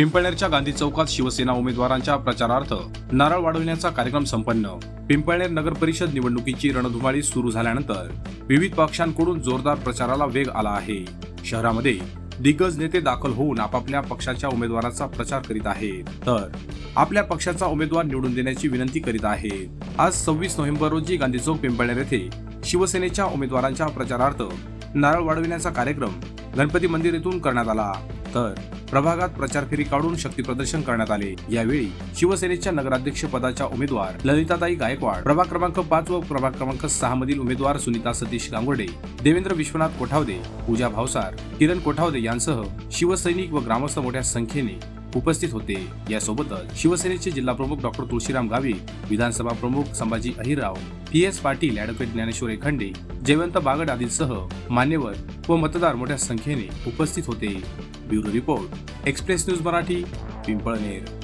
पिंपळनेरच्या गांधी चौकात शिवसेना उमेदवारांच्या प्रचारार्थ नारळ वाढविण्याचा कार्यक्रम संपन्न. पिंपळनेर नगर परिषद निवडणुकीची रणधुमाळी सुरू झाल्यानंतर विविध पक्षांकडून जोरदार प्रचाराला वेग आला आहे. शहरामध्ये दिग्गज नेते दाखल होऊन आपापल्या पक्षाच्या उमेदवाराचा प्रचार करीत आहेत. तर आपल्या पक्षाचा उमेदवार निवडून देण्याची विनंती करीत आहेत. आज सव्वीस नोव्हेंबर रोजी गांधी चौक पिंपळनेर येथे शिवसेनेच्या उमेदवारांच्या प्रचारार्थ नारळ वाढविण्याचा कार्यक्रम गणपती मंदिर येथून करण्यात आला. तर प्रभागात प्रचार फेरी काढून शक्ती प्रदर्शन करण्यात आले. यावेळी शिवसेनेच्या नगराध्यक्ष पदाच्या उमेदवार ललिताताई गायकवाड प्रभाग क्रमांक पाच व प्रभाग क्रमांक सहा मधील उमेदवार सुनीता सतीश गांगुर्डे देवेंद्र विश्वनाथ कोठावदे पूजा भावसार किरण कोठावदे यांसह शिवसैनिक व ग्रामस्थ मोठ्या संख्येने उपस्थित होते. यासोबतच शिवसेनेचे जिल्हाप्रमुख डॉक्टर तुळशीराम गावी विधानसभा प्रमुख Sambhaji Ahirrao P S Patil advocate Dnyaneshwar Ekhande Jaywant Bagad आदींसह मान्यवर व मतदार मोठ्या संख्येने उपस्थित होते. Bureau report express news Marathi Pimpalner.